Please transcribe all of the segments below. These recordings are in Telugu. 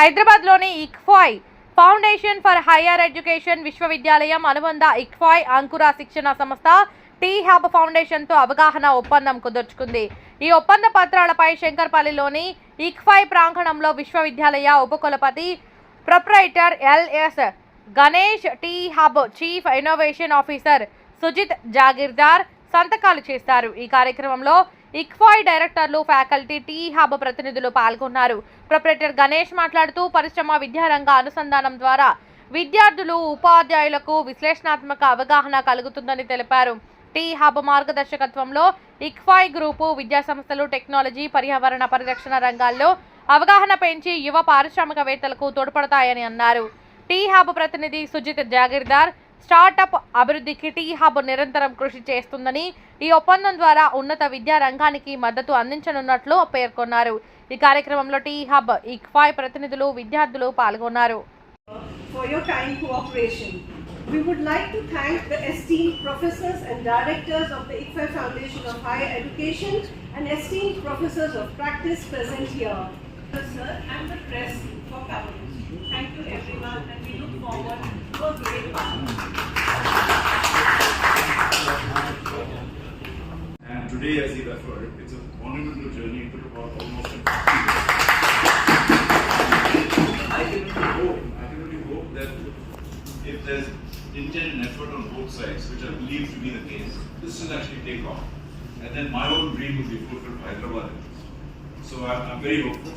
హైదరాబాద్లోని ICFAI foundation for higher education విశ్వవిద్యాలయం అనుబంధ ఇక్ఫాయ్ అంకుర శిక్షణ సంస్థ టీ హబ్ ఫౌండేషన్తో అవగాహన ఒప్పందం కుదుర్చుకుంది. ఈ ఒప్పంద పత్రాలపై శంకర్పల్లిలోని ఇక్ఫాయ్ ప్రాంగణంలో విశ్వవిద్యాలయ ఉపకులపతి proprietor LS Ganesh T hub chief innovation officer Sujith Jagirdar సంతకాలు చేస్తారు ఈ కార్యక్రమంలో ఇక్ఫాయ్ డైరెక్టర్లు ఫ్యాకల్టీ టీ హబ్ ప్రతినిధులు పాల్గొన్నారు. ప్రొపరేటర్ గణేష్ మాట్లాడుతూ పరిశ్రమ విద్యారంగ అనుసంధానం ద్వారా విద్యార్థులు ఉపాధ్యాయులకు విశ్లేషణాత్మక అవగాహన కలుగుతుందని తెలిపారు. టీ హబ్ మార్గదర్శకత్వంలో ఇక్ఫాయ్ గ్రూపు విద్యాసంస్థలు టెక్నాలజీ పర్యావరణ పరిరక్షణ రంగాల్లో అవగాహన పెంచి యువ పారిశ్రామికవేత్తలకు తోడ్పడతాయని అన్నారు. టీ హబ్ ప్రతినిధి సుజిత్ జాగీర్దార్ స్టార్టప్ అభివృద్ధికి టీ హబ్ నిరంతరం కృషి చేస్తుందని ఈ ఒప్పందం ద్వారా ఉన్నత విద్యా రంగానికి మద్దతు అందించనున్నట్లు పేర్కొన్నారు ఈ కార్యక్రమంలో టీ హబ్ ఇక్ఫాయ్ ప్రతినిధులు విద్యార్థులు పాల్గొన్నారు for your kind cooperation. We would like to thank the esteemed professors and directors of the ICFA Foundation of Higher Education and esteemed professors of practice present here. Sir and the press for coverage. Thank you everyone and we look forward to. And today, as he referred, it's a monumental journey. Took about almost 50 years. I can only hope, I can only hope that if there's intent and effort on both sides, which I believe to be the case, this will actually take off. And then my own dream will be fulfilled by Hyderabad. So I'm, I'm very hopeful.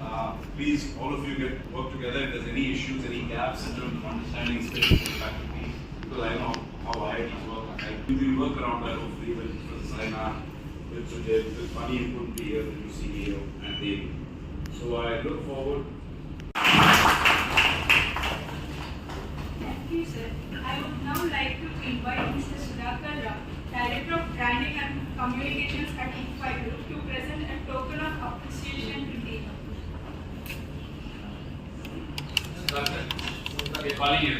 Uh, please, all of you get work together. If there's any issues, any gaps in terms of understanding, especially with faculty, because I know how IITs work. I, we will work around that hopefully with Saina, with Sujay, with Funny be here, the CEO, and Dave. So I look forward Thank you, sir. I would now like to invite Mr. Sudhakar Rao, Director of Branding and Communications at ICFI Group, to present a token of get money in.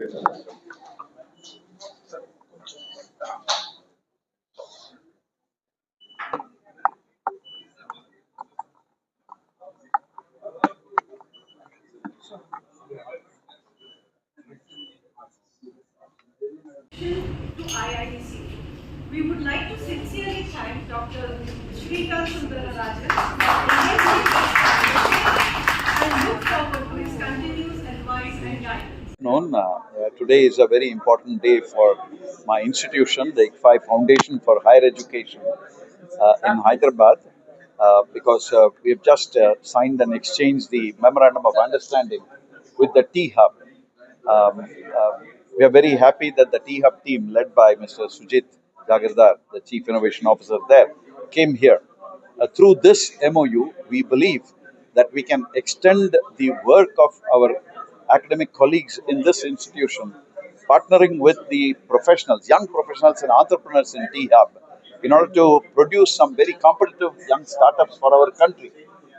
Okay. To IITC. We would like to sincerely thank Dr. Srikant Sundararajan and look forward to his continuous advice and guidance. known. Uh, uh, today is a very important day for my institution, the ICFI Foundation for Higher Education uh, in Hyderabad, uh, because uh, we have just uh, signed and exchanged the Memorandum of Understanding with the T Hub. Um, uh, we are very happy that the T Hub team, led by Mr. Sujit Jagirdar, the Chief Innovation Officer there, came here. Uh, through this MOU, we believe that we can extend the work of our academic colleagues in this institution, partnering with the professionals, young professionals and entrepreneurs in T Hub, in order to produce some very competitive young startups for our country.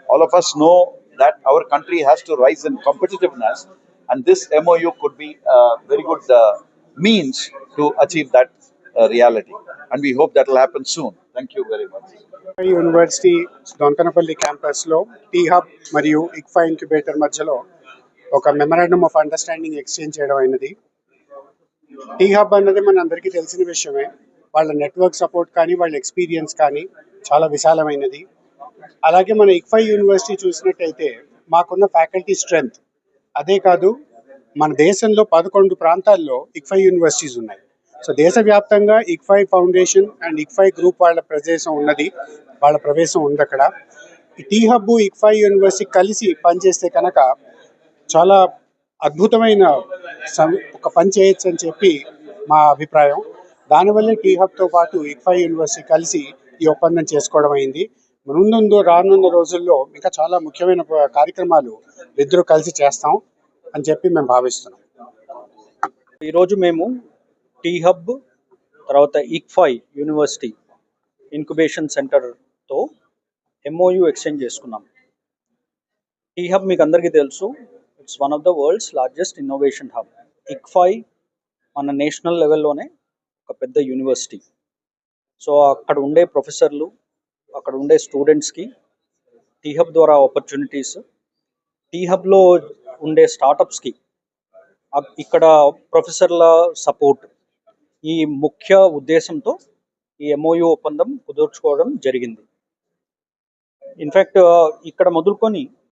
All of us know that our country has to rise in competitiveness, and this MOU could be a very good uh, means to achieve that uh, reality. And we hope that will happen soon. Thank you very much. University Dontanapalli క్యాంపస్లో టీ హబ్ మరియు ఇక్ఫా ఇంక్యుబేటర్ మధ్యలో ఒక మెమరాండమ్ ఆఫ్ అండర్స్టాండింగ్ ఎక్స్చేంజ్ చేయడం అయినది టీ హబ్ అన్నది మన అందరికీ తెలిసిన విషయమే వాళ్ళ నెట్వర్క్ సపోర్ట్ కానీ వాళ్ళ ఎక్స్పీరియన్స్ కానీ చాలా విశాలమైనది అలాగే మన ఇక్ఫై యూనివర్సిటీ చూసినట్టయితే మాకున్న ఫ్యాకల్టీ స్ట్రెంగ్త్ అదే కాదు మన దేశంలో పదకొండు ప్రాంతాల్లో ఇక్ఫై యూనివర్సిటీస్ ఉన్నాయి. సో దేశవ్యాప్తంగా ICFAI foundation and ICFAI group వాళ్ళ ప్రదేశం ఉన్నది వాళ్ళ ప్రవేశం ఉంది అక్కడ ఈ టీ హబ్ ఇక్ఫై యూనివర్సిటీ కలిసి పనిచేస్తే కనుక చాలా అద్భుతమైన ఒక పని చేయొచ్చు అని చెప్పి మా అభిప్రాయం. దానివల్లే టీ హబ్తో పాటు ఇక్ఫై యూనివర్సిటీ కలిసి ఈ ఒప్పందం చేసుకోవడం అయింది. ముందు రానున్న రోజుల్లో ఇంకా చాలా ముఖ్యమైన కార్యక్రమాలు ఇద్దరు కలిసి చేస్తాం అని చెప్పి మేము భావిస్తున్నాం. ఈరోజు మేము టీ హబ్ తర్వాత ఇక్ఫై యూనివర్సిటీ ఇన్క్యుబేషన్ సెంటర్తో ఎంఓయు ఎక్స్చేంజ్ చేసుకున్నాం. టీ హబ్ మీకు అందరికీ తెలుసు. It's one of the world's largest innovation hub ICFAI మన నేషనల్ లెవెల్లోనే ఒక పెద్ద యూనివర్సిటీ. సో అక్కడ ఉండే ప్రొఫెసర్లు అక్కడ ఉండే స్టూడెంట్స్కి టీ హబ్ ద్వారా ఆపర్చునిటీస్ టీ హబ్లో ఉండే స్టార్టప్స్కి ఇక్కడ ప్రొఫెసర్ల సపోర్ట్ ఈ ముఖ్య ఉద్దేశంతో ఈ ఎంఓయు ఒప్పందం కుదుర్చుకోవడం జరిగింది. ఇన్ఫ్యాక్ట్ ఇక్కడ మొదలుకొని